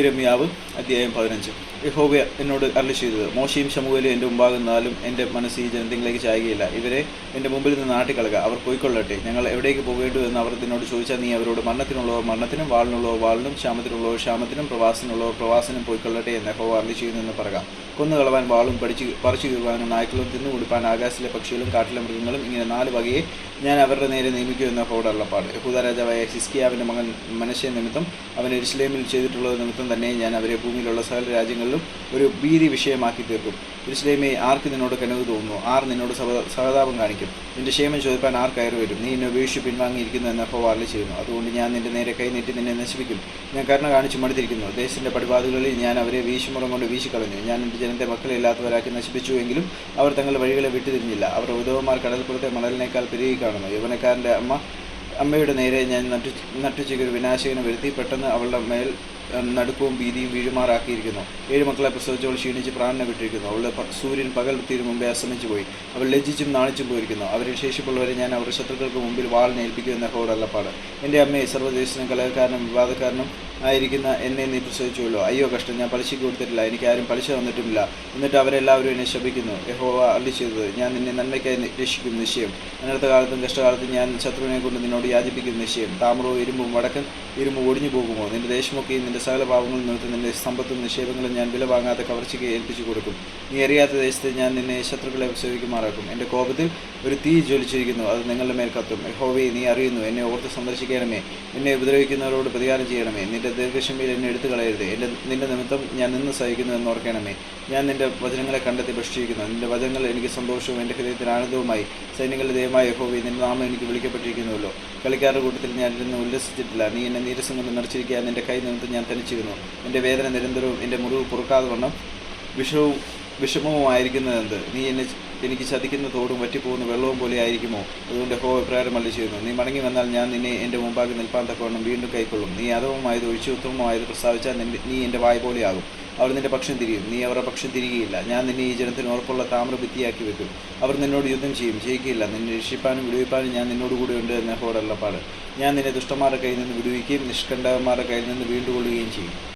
ഇരമ്യാവ് അധ്യായം പതിനഞ്ച്. യഹോബ എന്നോട് അരളി ചെയ്തത് മോശയും ശമുവേലും എന്റെ മുമ്പാകെ നിന്നാലും എന്റെ മനസ്സ് ഈ ജനത്തിലേക്ക് ചായുകയില്ല. ഇവരെ എന്റെ മുമ്പിൽ നിന്ന് നാട്ടിക്കളക. അവർ പോയിക്കൊള്ളട്ടെ. ഞങ്ങൾ എവിടേക്ക് പോകേണ്ടു എന്ന് അവർ എന്നോട് ചോദിച്ചാൽ നീ അവരോട് മരണത്തിനുള്ളവർ മരണത്തിനും വാളിനുള്ളവർ വാളിനും ക്ഷാമത്തിനുള്ളവർ ക്ഷാമത്തിനും പ്രവാസത്തിനുള്ളവർ പ്രവാസനും പോയിക്കൊള്ളട്ടെ എന്ന് യഹോവ അരളി ചെയ്യുന്നു എന്ന് പറയുക കൊന്നുകളവാൻ വാളും പഠിച്ച് പറിച്ചു കീറുവാനും നായ്ക്കളും തിന്നുകൊടുപ്പാൻ ആകാശത്തിലെ പക്ഷികളും കാട്ടിലെ മൃഗങ്ങളും ഇങ്ങനെ നാല് വകയെ ഞാൻ അവരുടെ നേരെ നിയമിക്കുമെന്ന ഹോടുള്ള പാട്. യഹൂദ രാജാവായ ഹിസ്കിയാവിന്റെ മകൻ മനുഷ്യ നിമിത്തം അവൻ ഇരുസ്ലേമിൽ ചെയ്തിട്ടുള്ളത് നിമിത്തം തന്നെ ഞാൻ അവരെ ഭൂമിയിലുള്ള സകല രാജ്യങ്ങളിലും ഒരു ഭീതി വിഷയമാക്കി തീർക്കും. എരുസലേമെ ആർക്ക് നിന്നോട് കനവ് തോന്നുന്നു? ആർ നിന്നോട് സഹതാപം കാണിക്കും? നിന്റെ ക്ഷേമം ചോദിപ്പാൻ ആർ കയറി വരും? നീ എന്നെ ഉപേക്ഷിച്ച് പിൻവാങ്ങിയിരിക്കുന്നു എന്ന ഹോവാറിൽ ചെയ്യുന്നു. അതുകൊണ്ട് ഞാൻ നിന്റെ നേരെ കൈനീട്ടി നിന്നെ നശിപ്പിക്കും. ഞാൻ കരുണ കാണിച്ചു മടുത്തിരിക്കുന്നു. ദേശത്തിന്റെ പടിവാതുകളിൽ ഞാൻ അവരെ വീശുമുറം കൊണ്ട് വീശിക്കളഞ്ഞു. ഞാൻ എന്റെ ജനത്തെ മക്കളെ ഇല്ലാത്തവരാക്കി നശിപ്പിച്ചുവെങ്കിലും അവർ തങ്ങളുടെ വഴികളെ വിട്ടുതിരിഞ്ഞില്ല. അവർ ഉദവന്മാർ കടൽപ്പുറത്തെ മണലിനേക്കാൾ പെരുകി കാണുന്നു യൗവനക്കാരന്റെ അമ്മ അമ്മയുടെ നേരെ ഞാൻ നട്ടു നട്ടുച്ചയ്ക്ക് ഒരു വിനാശകനെ വരുത്തി പെട്ടെന്ന് അവളുടെ മേൽ നടുക്കവും ഭീതിയും വീഴുമാറാക്കിയിരിക്കുന്നു. ഏഴ് മക്കളെ പ്രസവിച്ചവൾ ക്ഷീണിച്ച് പ്രാണനെ വിട്ടിരിക്കുന്നു. അവളുടെ സൂര്യൻ പകൽ തീരു മുമ്പേ അസ്തമിച്ചു പോയി. അവൾ ലജ്ജിച്ചും നാണിച്ചും പോയിരിക്കുന്നു. അവരിൽ ശേഷിപ്പുള്ളവരെ ഞാൻ അവരുടെ ശത്രുക്കൾക്ക് മുമ്പിൽ വാളിനെ ഏൽപ്പിക്കുമെന്ന ഹോടല്ലപ്പാട് എന്റെ അമ്മയെ സർവദേശനും കലഹക്കാരനും വിവാദക്കാരനും ആയിരിക്കുന്ന എന്നെ നീ പ്രസവിച്ചുള്ളൂ അയ്യോ കഷ്ടം. ഞാൻ പലിശയ്ക്ക് കൊടുത്തിട്ടില്ല. എനിക്ക് ആരും പലിശ തന്നിട്ടുമില്ല. എന്നിട്ട് അവരെല്ലാവരും എന്നെ ശപിക്കുന്നു. യഹോവ അള്ളി ചെയ്തത് ഞാൻ നിന്നെ നന്മയ്ക്കായി രക്ഷിക്കും നിശ്ചയം. അനർത്ഥ കാലത്തും കഷ്ടകാലത്തും ഞാൻ ശത്രുവിനെ കൊണ്ട് നിന്നോട് യാചിപ്പിക്കും നിശ്ചയം. താമ്രവും ഇരുമ്പും വടക്കൻ ഇരുമ്പ് ഒടിഞ്ഞു പോകുമോ നിന്റെ ദേശമൊക്കെയും നിന്റെ സകല പാവങ്ങളും നിമിത്തം നിന്റെ സമ്പത്തും നിക്ഷേപങ്ങളും ഞാൻ വില വാങ്ങാത്ത കവർച്ചയ്ക്ക് ഏൽപ്പിച്ചു കൊടുക്കും. നീ അറിയാത്ത ദേശത്ത് ഞാൻ നിന്നെ ശത്രുക്കളെ സേവിക്കുമാറാക്കും എന്റെ കോപത്തിൽ ഒരു തീ ജ്വലിച്ചിരിക്കുന്നു അത് നിങ്ങളുടെ മേൽ കത്തും. യഹോവേ നീ അറിയുന്നു എന്നെ ഓർത്ത് സന്ദർശിക്കണമേ. എന്നെ ഉപദ്രവിക്കുന്നവരോട് പ്രതികാരം ചെയ്യണമേ. നിന്റെ ദീർഘക്ഷമയിൽ എന്നെ എടുത്തു കളയരുത് എന്റെ നിന്റെ നിമിത്തം ഞാൻ നിന്ന് സഹിക്കുന്നു എന്ന് ഓർക്കണമേ. ഞാൻ നിന്റെ വചനങ്ങളെ കണ്ടെത്തി ഭക്ഷിക്കുന്നു നിന്റെ വചനങ്ങൾ എനിക്ക് സന്തോഷവും എന്റെ ഹൃദയത്തിൽ ആനന്ദവുമായി. സൈന്യങ്ങളുടെ ദയമായ യഹോവേ നിന്റെ നാമം എനിക്ക് വിളിക്കപ്പെട്ടിരിക്കുന്നുവല്ലോ. കളിക്കാരുടെ കൂട്ടത്തിൽ ഞാൻ ഇരുന്ന് ഉല്ലസിച്ചിട്ടില്ല. നീ എന്നെ നീരസം കൊണ്ട് നിറച്ചിരിക്കാൻ നിന്റെ കൈ നിമിത്തം ഞാൻ തനിച്ചിരുന്നു എന്റെ വേദന നിരന്തരവും എന്റെ മുറിവ് പൊറുക്കാതെ വണ്ണം വിഷവും വിഷമവുമായിരിക്കുന്നതെന്ത്? നീ എന്നെ എനിക്ക് ചതിക്കുന്ന തോടും വറ്റിപ്പോകുന്ന വെള്ളവും പോലെ ആയിരിക്കുമോ അതുകൊണ്ട് ഹോ അഭിപ്രായം മല്ലി ചെയ്യുന്നു നീ മടങ്ങി വന്നാൽ ഞാൻ നിന്നെ എന്റെ മുമ്പാകെ നിൽപ്പാൻ തക്കവണ്ണം വീണ്ടും കൈക്കൊള്ളും. നീ അധമമായത് ഒഴിച്ചു ഉത്തമമായത് പ്രസ്താവിച്ചാൽ നീ എന്റെ വായ പോലെയാകും. അവർ നിന്റെ പക്ഷം തിരിയും. നീ അവരുടെ പക്ഷം തിരികെയില്ല. ഞാൻ നിന്നെ ഈ ജനത്തിന് ഉറപ്പുള്ള താമ്രഭിത്തിയാക്കി വെക്കും. അവർ നിന്നോട് യുദ്ധം ചെയ്യും. ജയിക്കില്ല. നിന്നെ രക്ഷിപ്പാനും വിടുവിപ്പാനും ഞാൻ നിന്നോട് കൂടെ ഉണ്ട് എന്ന ഹോടല്ലപ്പാട് ഞാൻ നിന്നെ ദുഷ്ടന്മാരുടെ കയ്യിൽ നിന്ന് വിടുവിക്കുകയും നിഷ്കണ്ഠകന്മാരുടെ കയ്യിൽ നിന്ന് വീണ്ടുകൊള്ളുകയും ചെയ്യും.